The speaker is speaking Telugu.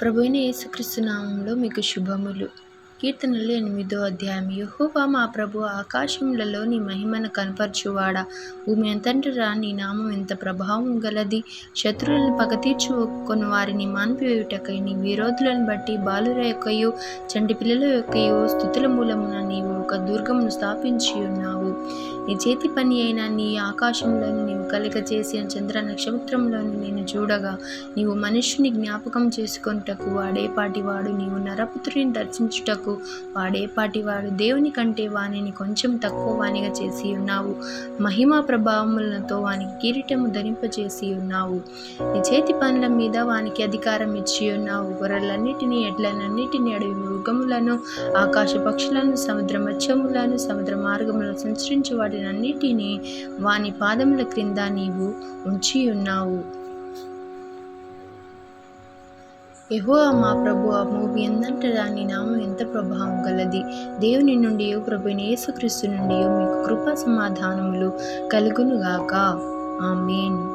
ప్రభు యేసుక్రీస్తునామంలో యేసుక్రీస్తు నామంలో మీకు శుభములు. కీర్తనలు ఎనిమిదో అధ్యాయం. యహోవా మా ప్రభు ఆకాశములలో నీ మహిమను కనపరచువాడా? భూమి అంతటా నీ నామం ఎంత ప్రభావం గలది? శత్రువులను పగ తీర్చుకొని వారిని మాన్పివేయుటకై నీ విరోధులను బట్టి బాలుర యొక్కయు చంటి పిల్లల యొక్కయు స్థుతుల మూలమున నీవు దుర్గమును స్థాపించి ఉన్నావు. నీ చేతి పని అయిన నీ ఆకాశంలోని నీవు కలిగ చేసిన చంద్ర నక్షత్రంలోని నేను చూడగా నీవు మనుష్యుని జ్ఞాపకం చేసుకొనుటకు వాడేపాటివాడు నీవు నరపుత్రుని దర్శించుటకు వాడేపాటివాడు దేవుని కంటే వానిని కొంచెం తక్కువ వానిగా చేసి ఉన్నావు. మహిమా ప్రభావములతో వానికి కిరీటము ధరింపచేసి ఉన్నావు. నీ చేతి పనుల మీద వానికి అధికారం ఇచ్చి ఉన్నావు. గొర్రెలన్నిటినీ ఎడ్లనన్నిటినీ అడవి మృగములను ఆకాశ పక్షులను సముద్ర మత్స్యములను సముద్ర మార్గములను సంచరించి వాటినన్నిటినీ వాని పాదముల క్రింద నీవు ఉంచి ఉన్నావు. ఎహో మా ప్రభు ఆ మూవీ ఎందంటరా దాని నామం ఎంత ప్రభావం గలది. దేవుని నుండి ప్రభు యేసుక్రీస్తు నుండి మీకు కృపా సమాధానములు కలుగునుగాక. ఆమెన్.